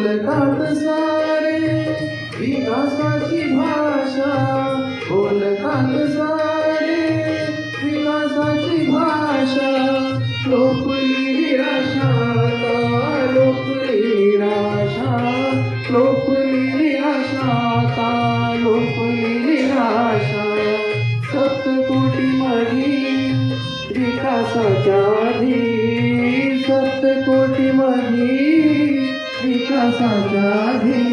बोलतात सारे, विकासाची भाषा। बोलतात सारे, विकासाची भाषा। लोकली निराशा लोकली निराशा। लोकली निराशा लोकली निराशा। सप्तकोटी मधी विकासाच्या आधी। सप्तकोटी मधी विकासाच्या आधी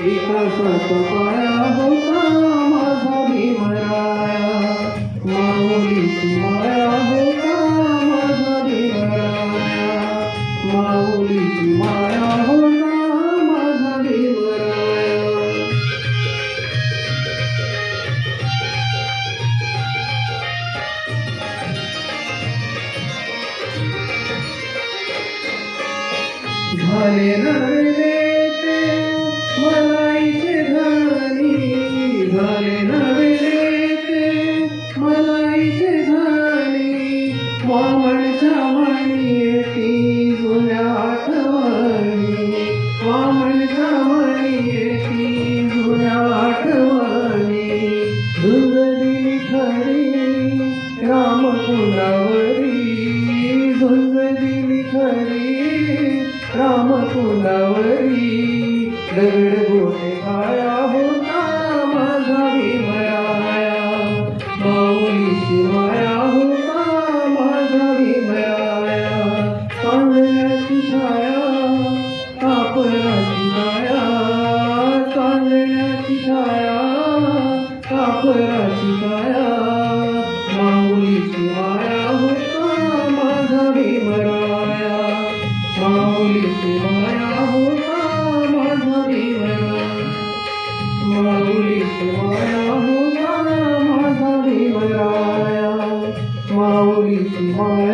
विकासाचा पाया होता माझा भीमराया माऊलीची माया होता माझा भीमराया माऊलीची माया होता झाले नव्हे कंकावरी दगड गोटे काळा होता माझा भीमराया माऊली शिवाया होता माझा भीमराया तांदळ्याची छाया कापराची काया तांदळ्याची छाया कापराची काया माऊली शिवाया होता माझा भीमराया माऊली शिवाया more